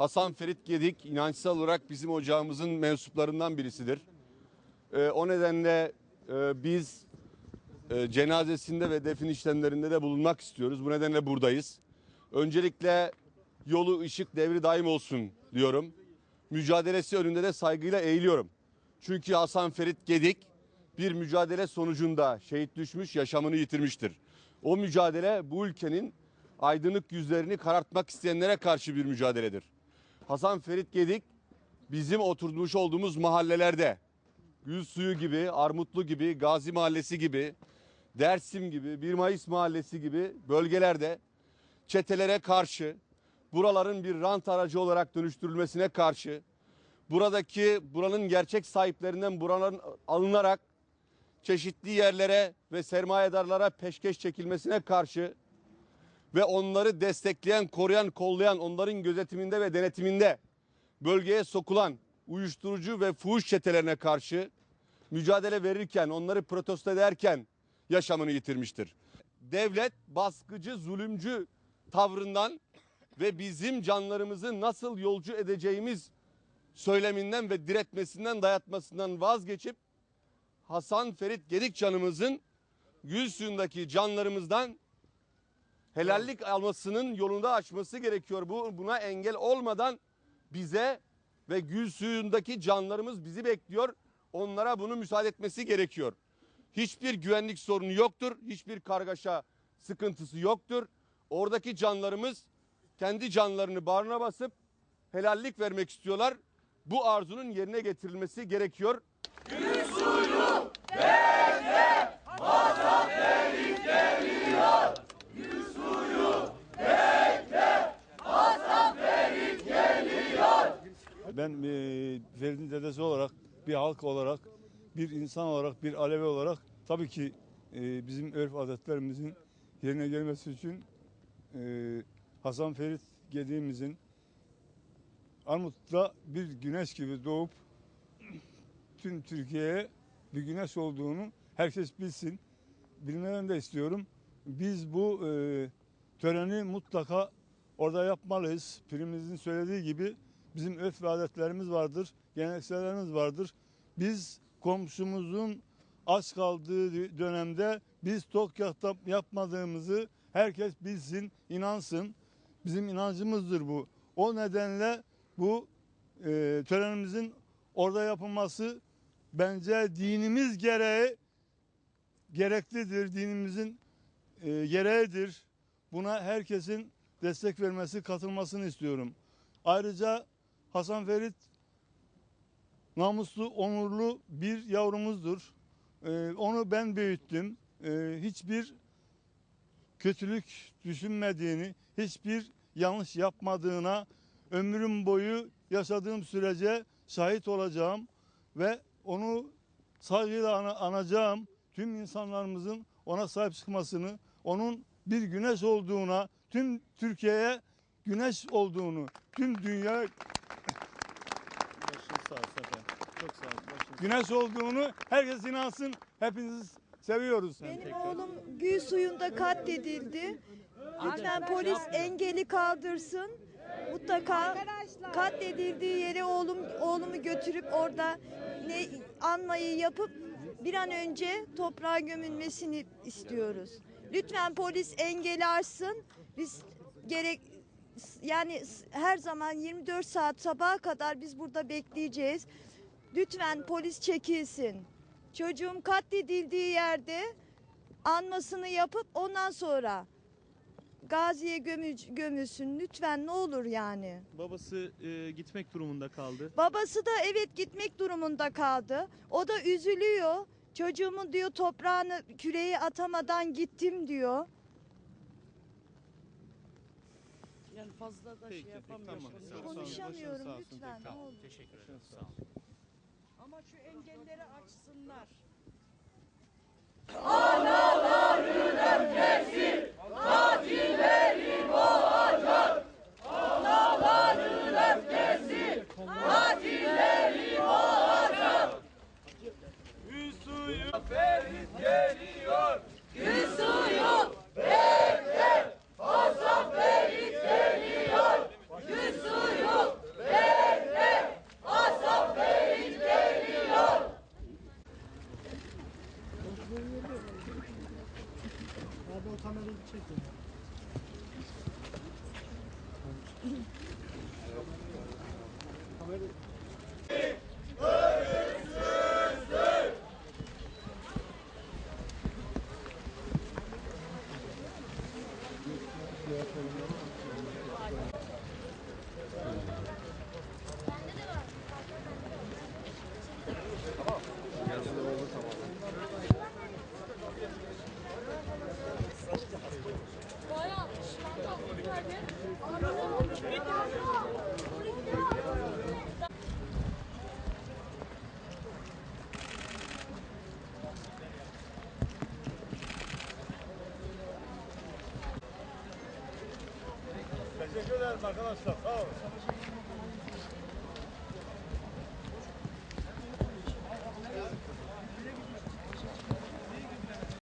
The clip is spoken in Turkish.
Hasan Ferit Gedik inançsal olarak bizim ocağımızın mensuplarından birisidir. Ee, o nedenle e, biz e, cenazesinde ve defin işlemlerinde de bulunmak istiyoruz. Bu nedenle buradayız. Öncelikle yolu ışık devri daim olsun diyorum. Mücadelesi önünde de saygıyla eğiliyorum. Çünkü Hasan Ferit Gedik bir mücadele sonucunda şehit düşmüş, yaşamını yitirmiştir. O mücadele bu ülkenin aydınlık yüzlerini karartmak isteyenlere karşı bir mücadeledir. Hasan Ferit Gedik bizim oturmuş olduğumuz mahallelerde. Gül Suyu gibi, Armutlu gibi, Gazi Mahallesi gibi, Dersim gibi, 1 Mayıs Mahallesi gibi bölgelerde çetelere karşı, buraların bir rant aracı olarak dönüştürülmesine karşı, buradaki buranın gerçek sahiplerinden buraların alınarak çeşitli yerlere ve sermayedarlara peşkeş çekilmesine karşı ve onları destekleyen, koruyan, kollayan, onların gözetiminde ve denetiminde bölgeye sokulan uyuşturucu ve fuhuş çetelerine karşı mücadele verirken, onları protesto ederken yaşamını yitirmiştir. Devlet baskıcı, zulümcü tavrından ve bizim canlarımızı nasıl yolcu edeceğimiz söyleminden ve diretmesinden, dayatmasından vazgeçip Hasan Ferit Gedik canımızın gül suyundaki canlarımızdan helallik almasının yolunda açması gerekiyor. Bu buna engel olmadan bize ve gül suyundaki canlarımız bizi bekliyor. Onlara bunu müsaade etmesi gerekiyor. Hiçbir güvenlik sorunu yoktur. Hiçbir kargaşa sıkıntısı yoktur. Oradaki canlarımız kendi canlarını bağrına basıp helallik vermek istiyorlar. Bu arzunun yerine getirilmesi gerekiyor. Ben e, Ferit'in dedesi olarak, bir halk olarak, bir insan olarak, bir Alevi olarak tabii ki e, bizim örf adetlerimizin yerine gelmesi için e, Hasan Ferit Gediğimizin Armut'ta bir güneş gibi doğup tüm Türkiye'ye bir güneş olduğunu herkes bilsin. Bilmeden de istiyorum. Biz bu e, töreni mutlaka orada yapmalıyız. Pirimizin söylediği gibi bizim örf ve adetlerimiz vardır, geleneksellerimiz vardır. Biz komşumuzun aç kaldığı dönemde biz tok yap- yapmadığımızı herkes bilsin, inansın. Bizim inancımızdır bu. O nedenle bu e, törenimizin orada yapılması bence dinimiz gereği gereklidir. Dinimizin e, gereğidir. Buna herkesin destek vermesi, katılmasını istiyorum. Ayrıca Hasan Ferit namuslu, onurlu bir yavrumuzdur. Ee, onu ben büyüttüm. Ee, hiçbir kötülük düşünmediğini, hiçbir yanlış yapmadığına ömrüm boyu yaşadığım sürece şahit olacağım ve onu saygıyla ana- anacağım. Tüm insanlarımızın ona sahip çıkmasını, onun bir güneş olduğuna, tüm Türkiye'ye güneş olduğunu, tüm dünya Başınız sağ olsun efendim. Çok sağ olun. Başınız güneş olduğunu herkes inansın. Hepiniz Seviyoruz seni. Benim oğlum Gül suyunda katledildi. Lütfen polis engeli kaldırsın. Mutlaka katledildiği yere oğlum oğlumu götürüp orada ne anmayı yapıp bir an önce toprağa gömülmesini istiyoruz. Lütfen polis engeli aşsın. Biz gerek yani her zaman 24 saat sabaha kadar biz burada bekleyeceğiz. Lütfen polis çekilsin. Çocuğum katledildiği yerde anmasını yapıp ondan sonra Gazi'ye gömü- gömülsün lütfen ne olur yani. Babası e, gitmek durumunda kaldı. Babası da evet gitmek durumunda kaldı. O da üzülüyor. Çocuğumun diyor toprağını küreği atamadan gittim diyor. Yani fazla da Peki, şey peki, yapamıyoruz. tamam. Sağ olun, Konuşamıyorum başınız sağ olsun, lütfen tekrar. ne olur. Teşekkür ederim. Sağ olun. Ama şu engelleri açsınlar. Teşekkür ederim arkadaşlar. Sağ olun.